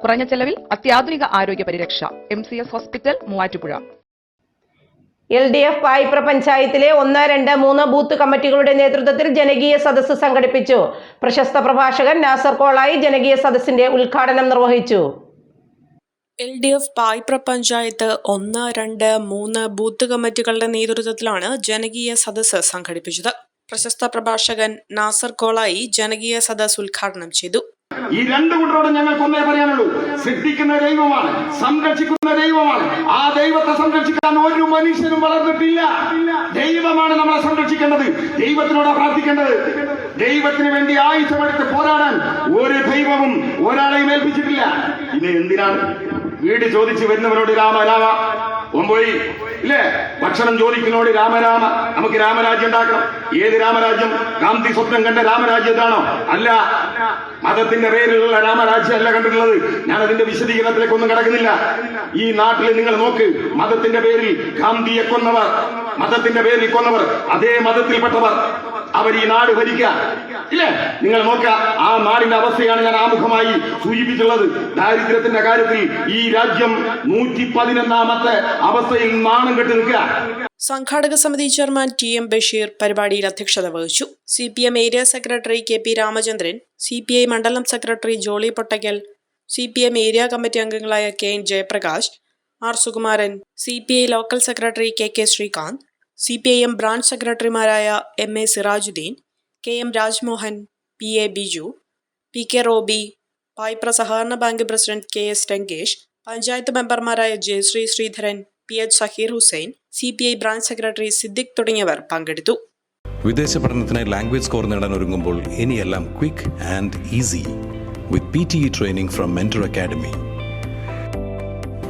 കുറഞ്ഞ ചെലവിൽ അത്യാധുനിക ആരോഗ്യ പരിരക്ഷ. M C S hospital Muvattupuzha. L D F Payipra പഞ്ചായത്തിലെ ഒന്ന് രണ്ട് മൂന്ന് ബൂത്ത് കമ്മിറ്റികളുടെ നേതൃത്വത്തിൽ ജനകീയ സദസ്സ് സംഘടിപ്പിച്ചു. പ്രശസ്ത പ്രഭാഷകൻ നാസർ കോളായി ജനകീയ സദസ്സിന്റെ ഉദ്ഘാടനം നിർവഹിച്ചു. L D F Payipra panchayat ഒന്ന് രണ്ട് മൂന്ന് ബൂത്ത് കമ്മിറ്റികളുടെ നേതൃത്വത്തിലാണ് ജനകീയ സദസ്സ് സംഘടിപ്പിച്ചത്. പ്രശസ്ത പ്രഭാഷകൻ നാസർ കോളായി ജനകീയ സദസ്സ് ഉദ്ഘാടനം ചെയ്തു. ഈ രണ്ടു കൂട്ടരോട് ഞങ്ങൾക്ക് ഒന്നേ പറയാനുള്ളൂ. സിദ്ധിക്കുന്ന ദൈവമാണ് സംരക്ഷിക്കുന്ന ദൈവമാണ്. ആ ദൈവത്തെ സംരക്ഷിക്കാൻ ഒരു മനുഷ്യനും വളർന്നിട്ടില്ല. ദൈവമാണ് നമ്മളെ സംരക്ഷിക്കേണ്ടത്. ദൈവത്തിനോടാ പ്രാർത്ഥിക്കേണ്ടത്. ദൈവത്തിന് വേണ്ടി ആയുധമെടുത്ത് പോരാടാൻ ഒരു ദൈവവും ഒരാളെയും ഏൽപ്പിച്ചിട്ടില്ല. ഇനി എന്തിനാണ് വീട് ചോദിച്ചു വരുന്നവരോട് രാമ രാമ? പോയി. ഇല്ലേ? ഭക്ഷണം ചോദിക്കുന്നോട് രാമരാമ നമുക്ക് രാമരാജ്യം ഉണ്ടാക്കണം. ഏത് രാമരാജ്യം? ഗാന്ധി സ്വപ്നം കണ്ട രാമരാജ്യത്താണോ? അല്ല. മതത്തിന്റെ പേരിലുള്ള രാമരാജ്യം അല്ല കണ്ടിട്ടുള്ളത്. ഞാൻ അതിന്റെ വിശദീകരണത്തിലേക്കൊന്നും കിടക്കുന്നില്ല. ഈ നാട്ടിൽ നിങ്ങൾ നോക്ക്. മതത്തിന്റെ പേരിൽ ഗാന്ധിയെ കൊന്നവർ മതത്തിന്റെ പേരിൽ കൊന്നവർ അതേ മതത്തിൽപ്പെട്ടവർ. അവർ ഈ നാട് ഭരിക്കാൻ ഇല്ലേ? നിങ്ങൾ നോക്ക ആ നാടിന്റെ അവസ്ഥയാണ് ഞാൻ ആമുഖമായി സൂചിപ്പിച്ചുള്ളത് ദാരിദ്ര്യത്തിന്റെ കാര്യത്തിൽ ഈ രാജ്യം നൂറ്റി പതിനൊന്നാമത്തെ അവസ്ഥയിൽ നാണം കെട്ടി നിൽക്കുക. സംഘാടക സമിതി ചെയർമാൻ ടി എം ബഷീർ പരിപാടിയിൽ അധ്യക്ഷത വഹിച്ചു. C P M area secretary K P Ramachandran C P I മണ്ഡലം secretary Jolly Pottackal C P M area committee അംഗങ്ങളായ K N Jayaprakash R Sukumaran C P I local secretary K K Sreekanth C P I M branch സെക്രട്ടറിമാരായ M A Sirajuddin K M Rajmohan P A Biju P K Roby Payipra സഹകരണ bank president K S Rangesh panchayat മെമ്പർമാരായ Jayasree Sreedharan P H Saheer Hussain C P I branch secretary Siddique തുടങ്ങിയവർ പങ്കെടുത്തു. വിദേശ പഠനത്തിനായി language score നേടാൻ ഒരുങ്ങുമ്പോൾ ഇനിയെല്ലാം quick and easy with P T E training from Mentor Academy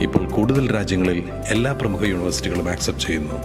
ഇപ്പോൾ കൂടുതൽ രാജ്യങ്ങളിൽ എല്ലാ പ്രമുഖ യൂണിവേഴ്സിറ്റികളും ആക്സെപ്റ്റ് ചെയ്യുന്നു.